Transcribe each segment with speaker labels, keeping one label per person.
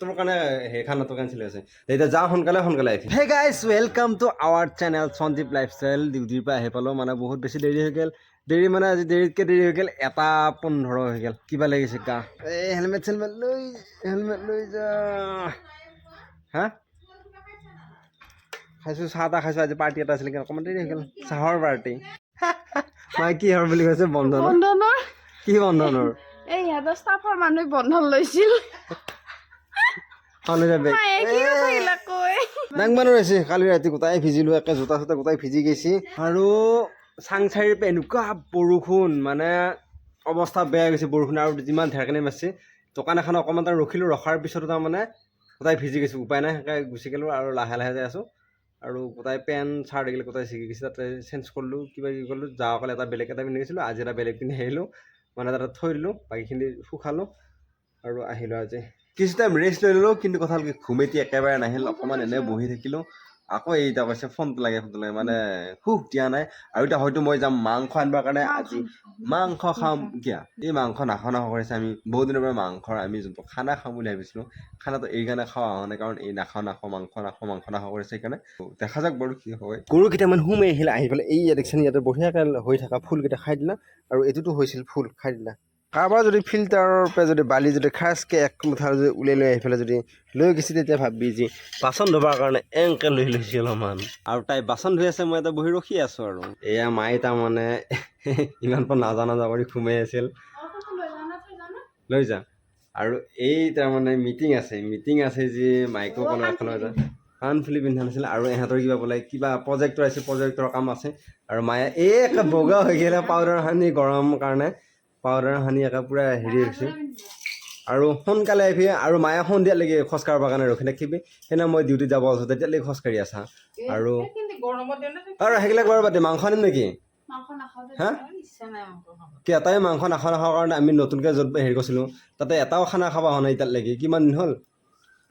Speaker 1: তোৰ কাৰণে সেই খানাটো কেঞ্চেল হৈছে এতিয়া যাওঁ সোনকালে সোনকালে আহিম hey guys welcome to our channel Sanjeev lifestyle ডিউটিৰ পৰা আহি পালোঁ। মানে বহুত বেছি দেৰি হৈ গ'ল। দেৰি মানে আজি দেৰিতকৈ দেৰি হৈ গ'ল। এটা পোন্ধৰ হৈ গ'ল। কিবা লাগিছে গা? এই হেলমেট চেলমেট লৈ হেলমেট লৈ যা। হা? খাইছোঁ চাহ তাহ খাইছোঁ। আজি পাৰ্টি এটা আছিলে। অকণমান দেৰি হৈ গ'ল। চাহৰ পাৰ্টি মাই কি কিহৰ বুলি কৈছে? বন্ধনৰ?
Speaker 2: বন্ধনৰ?
Speaker 1: কি বন্ধনৰ?
Speaker 2: এই সিহঁতৰ ষ্টাফৰ মানুহে বন্ধন লৈছিল। কি কথা এইবিলাক
Speaker 1: ৰৈছে কালি ৰাতি গোটাই ভিজিলোঁ একে জোতা চোতা গোটাই ভিজি গৈছে। আৰু চাংচাৰিৰ পৰা এনেকুৱা বৰষুণ মানে অৱস্থা বেয়া হৈ গৈছে বৰষুণ আৰু যিমান ঢেৰকানি মাৰিছে দোকান এখন অকণমান তাৰ ৰখিলোঁ ৰখাৰ পিছতো তাৰমানে গোটাই ভিজি গৈছোঁ উপায় নাই সেনেকৈ গুচি গ'লোঁ আৰু লাহে লাহে যাই আছোঁ। আৰু গোটাই পেণ্ট চাৰ্ট এইগিলা গোটাই ছিগি গৈছে তাতে চেঞ্জ কৰিলোঁ কিবা কিবি কৰিলোঁ যাওঁ অকলে এটা বেলেগ এটা পিন্ধি গৈছিলোঁ আজি এটা বেলেগ পিন্ধি আহিলোঁ মানে তাতে থৈ দিলোঁ বাকীখিনি শুকালোঁ আৰু আহিলোঁ আজি। কিছু টাইম ৰেষ্ট লৈ ল'লোঁ কিন্তু কথা হ'ল কি ঘুমেটি একেবাৰে নাহিল অকণমান এনেই বহি থাকিলোঁ। আকৌ এই এতিয়া কৈছে ফোনটো লাগে ফোনটো লাগে। মানে সুখ দিয়া নাই। আৰু এতিয়া হয়তো মই যাম মাংস আনিবৰ কাৰণে আজি। মাংস খাম কিয়া? এই মাংস নাখাওঁ নাখাওঁ কৰিছে আমি। বহুত দিনৰ পৰা মাংসৰ আমি যোনটো খানা খাম বুলি ভাবিছিলোঁ খানাটো এই কাৰণে খোৱা হোৱা নাই। কাৰণ এই নাখাওঁ নাখাওঁ মাংস নাখাওঁ মাংস নাখাওঁ কৰিছে সেইকাৰণে। দেখা যাওক বাৰু কি হয়। গৰু কেইটামান সোমাই আহিলে আহি পেলাই এই দেখিছেনে ইয়াতে বঢ়িয়াকৈ হৈ থকা ফুলকেইটা খাই দিলা। আৰু এইটোতো হৈছিল ফুল খাই দিলা। কাৰোবাৰ যদি ফিল্টাৰৰ পৰা যদি বালি যদি খাচকৈ এক মুঠা যদি উলিয়াই লৈ আহি পেলাই যদি লৈ গৈছে তেতিয়া ভাবি যি বাচন ধোৱাৰ কাৰণে এনেকৈ লৈ লৈছিল অলপমান। আৰু তাই বাচন ধুই আছে মই এটা বহি ৰখি আছোঁ আৰু। এয়া মায়ে তাৰমানে ইমান পৰা নাজা নাজা কৰি সোমাই আছিল। লৈ যা। আৰু এই তাৰমানে মিটিং আছে মিটিং আছে যি মাইকো কোনো এখনৰ যা কাণফুলি পিন্ধা নাছিল আৰু ইহঁতৰ কিবা বোলে কিবা প্ৰজেক্টৰ আছে প্ৰজেক্টৰ কাম আছে। আৰু মায়ে এই একে বগা হৈ গ'লে পাউডাৰ সানি গৰম কাৰণে পাউডাৰ সানি একে পূৰা হেৰি হৈছে আৰু সোনকালে আহিবি আৰু মায়ে সন্ধিয়ালৈকে খোজ কাঢ়িবৰ কাৰণে ৰখি থাকিবি। সেইদিনা মই ডিউটিত যাব আছোঁ তেতিয়ালৈকে খোজ কাঢ়ি আছা। আৰু আৰু সেইবিলাক বাৰু বাদে মাংস আনিম নেকি? হা? কি এটাই মাংস নাখাওঁ নাখাওঁ কাৰণে আমি নতুনকৈ য'ত হেৰি কৰিছিলোঁ তাতে এটাও খানা খাব হোৱা নাই এতিয়ালৈকে কিমান দিন হ'ল?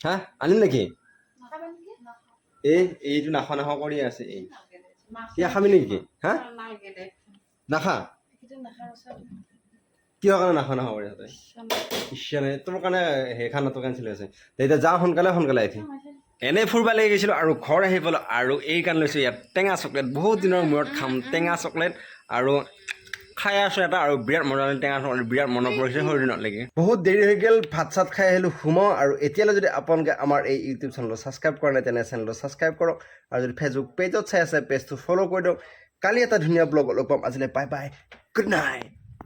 Speaker 1: হা আনিম নেকি? এই এইটো নাখাওঁ নাখাওঁ কৰি আছে এই। খাবি নেকি? হা? নাখা? কিহৰ কাৰণে কৰি আছে ইচ্ছা নাই। তোৰ কাৰণে সেই খানাটো কেঞ্চেল হৈছে। এতিয়া যাওঁ সোনকালে সোনকালে আহিম এনেই ফুৰিব লাগি গৈছিলোঁ আৰু ঘৰ আহি পালোঁ আৰু এই কাৰণে লৈছোঁ ইয়াত। টেঙা চকলেট বহুত দিনৰ মূৰত খাম। টেঙা চকলেট আৰু খাই আছোঁ এটা আৰু বিৰাট মজা টেঙা চকলেট বিৰাট মনত পৰিছে সৰু দিনত লাগি বহুত দেৰি হৈ গ'ল ভাত চাত খাই আহিলোঁ সোমাওঁ আৰু এতিয়ালৈ যদি আপোনালোকে আমাৰ এই ইউটিউব চেনেলটো ছাবস্ক্ৰাইব কৰা নাই তেনে চেনেলটো ছাবস্ক্ৰাইব কৰক। আৰু যদি ফেচবুক পেজত চাই আছে পেজটো ফ'ল' কৰি দিয়ক। কালি এটা ধুনীয়া ব্লগ লগ পাম। আজিলৈ বাই বাই গুড নাইট